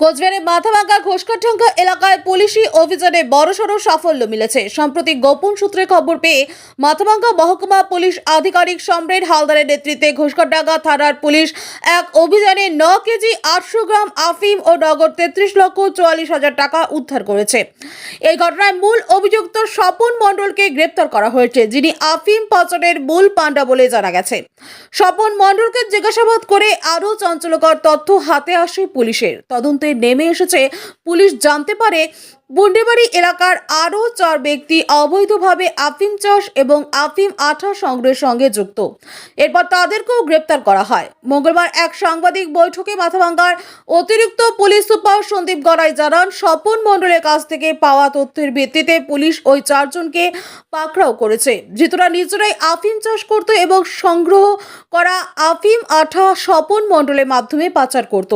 কোচবিহারের মাথাভাঙ্গা ঘোষকাঠাঙ্গা এলাকায় পুলিশি অভিযানে বড়সড় সাফল্য মিলেছে। সম্প্রতি গোপন সূত্রে খবর পেয়ে মাথাভাঙ্গা মহকুমা পুলিশ আধিকারিক সম্রেট হালদারের নেতৃত্বে ঘোষকাটাঙ্গা থানার পুলিশ এক অভিযানে ন কেজি আটশো গ্রাম আফিম ও নগদ তেত্রিশ লক্ষ চুয়াল্লিশ হাজার টাকা উদ্ধার করেছে। এই ঘটনায় মূল অভিযুক্ত স্বপন মণ্ডলকে গ্রেপ্তার করা হয়েছে, যিনি আফিম পাচারের মূল পাণ্ডা বলে জানা গেছে। স্বপন মণ্ডলকে জিজ্ঞাসাবাদ করে আরও চঞ্চলকর তথ্য হাতে আসে পুলিশের। তদন্তে নেমে এসেছে। পুলিশ জানতে পারে বুন্ডিবাড়ি এলাকার আরও চার ব্যক্তি অবৈধভাবে আফিম চাষ এবং আফিম আঠা সংগ্রহের সঙ্গে যুক্ত। এরপর তাদেরকেও গ্রেপ্তার করা হয়। মঙ্গলবার এক সাংবাদিক বৈঠকে মাথাভাঙ্গার অতিরিক্ত পুলিশ সুপার সন্দীপ গড়াই জানান, স্বপন মণ্ডলের কাছ থেকে পাওয়া তথ্যের ভিত্তিতে পুলিশ ওই চারজনকে পাকড়াও করেছে। ধৃতরা নিজেরাই আফিম চাষ করত এবং সংগ্রহ করা আফিম আঠা স্বপন মণ্ডলের মাধ্যমে পাচার করত।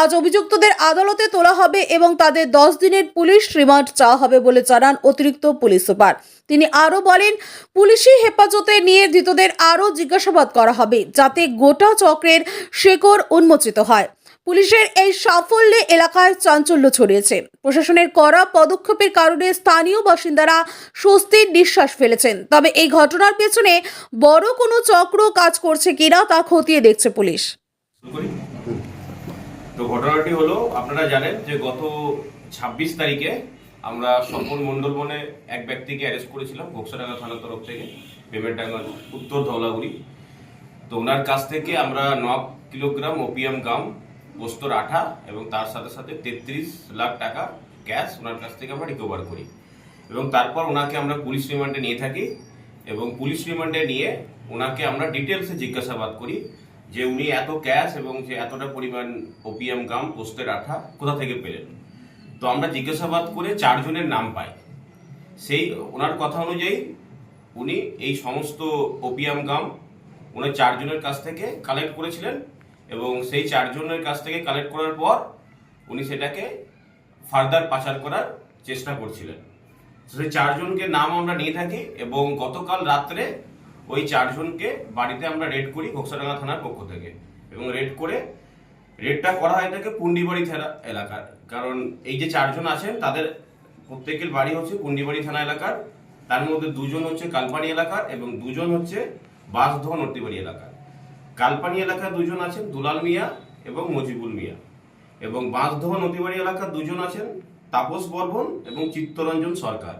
আজ অভিযুক্তদের আদালতে তোলা হবে এবং তাদের দশ দিনের পুলিশ রিমান্ড চাওয়া হবে বলে জানান অতিরিক্ত পুলিশ সুপার। তিনি আরও বলেন, পুলিশি হেফাজতে নিয়ে ধৃতদের আরও জিজ্ঞাসাবাদ করা হবে যাতে গোটা চক্রের শেকড় উন্মোচিত হয়। পুলিশের এই সাফল্যে এলাকায় চাঞ্চল্য ছড়িয়েছে। প্রশাসনের কড়া পদক্ষেপের কারণে স্থানীয় বাসিন্দারা স্বস্তির নিঃশ্বাস ফেলেছেন। তবে এই ঘটনার পেছনে বড় কোনো চক্র কাজ করছে কিনা তা খতিয়ে দেখছে পুলিশ। তো ঘটনাটি হলো, আপনারা জানেন যে গত ছাব্বিশ তারিখে আমরা স্বপন মণ্ডল বনে এক ব্যক্তিকে অ্যারেস্ট করেছিলাম ঘোকসাডাঙ্গা থানার তরফ থেকে পেমেন্টাঙ্গা উত্তর ধওলাগুড়ি। তো ওনার কাছ থেকে আমরা ন কিলোগ্রাম ওপিয়াম গাম পোস্তর আঠা এবং তার সাথে সাথে তেত্রিশ লাখ টাকা ক্যাশ ওনার কাছ থেকে আমরা রিকভার করি। এবং তারপর ওনাকে আমরা পুলিশ রিমান্ডে নিয়ে থাকি এবং পুলিশ রিমান্ডে নিয়ে ওনাকে আমরা ডিটেলসে জিজ্ঞাসাবাদ করি যে উনি এত ক্যাশ এবং যে এতটা পরিমাণ ওপিএম গাম পোস্টের আঠা কোথা থেকে পেলেন। তো আমরা জিজ্ঞাসাবাদ করে চারজনের নাম পাই। সেই ওনার কথা অনুযায়ী উনি এই সমস্ত ওপিয়াম গাম উনি চারজনের কাছ থেকে কালেক্ট করেছিলেন এবং সেই চারজনের কাছ থেকে কালেক্ট করার পর উনি সেটাকে ফার্দার পাচার করার চেষ্টা করছিলেন। সেই চারজনকে নাম আমরা নিয়ে থাকি এবং গতকাল রাত্রে ওই চারজনকে বাড়িতে আমরা রেড করি ঘোকসাডাঙ্গা থানার পক্ষ থেকে এবং রেড করে রেডটা করা হয় থাকে পুন্ডিবাড়ি থানা এলাকার। কারণ এই যে চারজন আছেন, তাদের প্রত্যেকের বাড়ি হচ্ছে পুন্ডিবাড়ি থানা এলাকার। তার মধ্যে দুজন হচ্ছে কালপানি এলাকার এবং দুজন হচ্ছে বাসধোয়া নর্তিবাড়ি এলাকার। কালপানি এলাকার দুজন আছেন দুলাল মিয়া এবং মজিবুল মিয়া। এবং বাঁশধোয়া নদীবাড়ি এলাকার দুজন আছেন তাপস বর্মন এবং চিত্তরঞ্জন সরকার।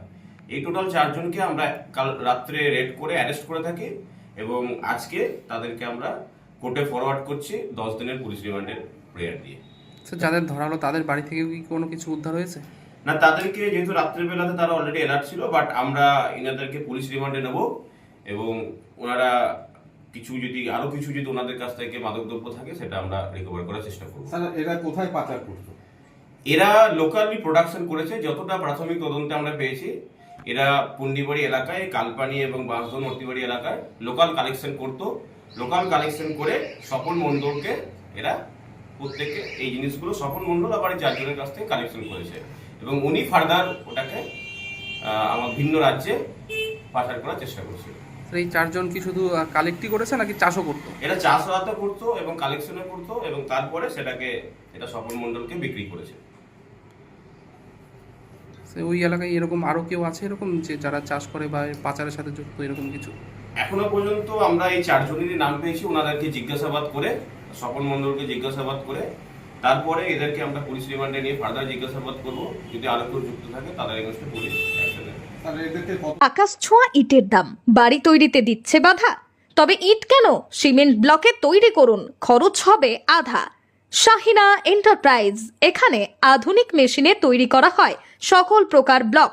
এই টোটাল চারজনকে আমরা কাল রাত্রে রেড করে অ্যারেস্ট করে থাকি এবং আজকে তাদেরকে আমরা কোর্টে ফরওয়ার্ড করছি দশ দিনের পুলিশ রিমান্ডের প্রেয়ার দিয়ে। স্যার যাদের ধরা হলো তাদের বাড়ি থেকে কি কোনো কিছু উদ্ধার হয়েছে? না তাদেরকে যেহেতু রাত্রেবেলাতে তারা অলরেডি অ্যালার্ট ছিল বাট আমরা এনাদেরকে পুলিশ রিমান্ডে নেব এবং ওনারা কিছু যদি আরও কিছু যদি ওনাদের কাছ থেকে মাদকদ্রব্য থাকে সেটা আমরা রিকভার করার চেষ্টা করব। স্যার এরা কোথায় পাচার করতো? এরা লোকালি প্রোডাকশন করেছে যতটা প্রাথমিক তদন্তে আমরা পেয়েছি। এরা পুন্ডিবাড়ি এলাকায় কালপানি এবং বাঁশধন মর্তিবাড়ি এলাকায় লোকাল কালেকশন করতো। লোকাল কালেকশন করে স্বপন মণ্ডলকে এরা প্রত্যেকে এই জিনিসগুলো স্বপন মণ্ডল আবার এই চারজনের কাছ থেকে কালেকশন করেছে। এবং উনি ফার্দার ওটাকে আমার ভিন্ন রাজ্যে পাচার করার চেষ্টা করছিল এই চারজন কি শুধু কালেক্টই করেছে নাকি চাষও করতো? এরা চাষাবাদ করতো এবং কালেকশনও করতো এবং তারপরে সেটাকে এটা স্বপন মণ্ডলকে বিক্রি করেছে। ওই এলাকায় এরকম আরও কেউ আছে এরকম যে যারা চাষ করে বা পাচারের সাথে যুক্ত এরকম কিছু? এখনও পর্যন্ত আমরা এই চারজনেরই নাম পেয়েছি ওনাদেরকে জিজ্ঞাসাবাদ করে স্বপন মণ্ডলকে জিজ্ঞাসাবাদ করে তারপরে এদেরকে আমরা পুলিশ রিমান্ডে নিয়ে ফার্দার জিজ্ঞাসাবাদ করব যদি আরও কেউ যুক্ত থাকে তাদের এগেনস্টে পুলিশ আকাশ ছোঁয়া ইটের দাম বাড়ি তৈরিতে দিচ্ছে বাধা। তবে ইট কেন? সিমেন্ট ব্লকে তৈরি করুন খরচ হবে আধা। শাহিনা এন্টারপ্রাইজ এখানে আধুনিক মেশিনে তৈরি করা হয় সকল প্রকার ব্লক।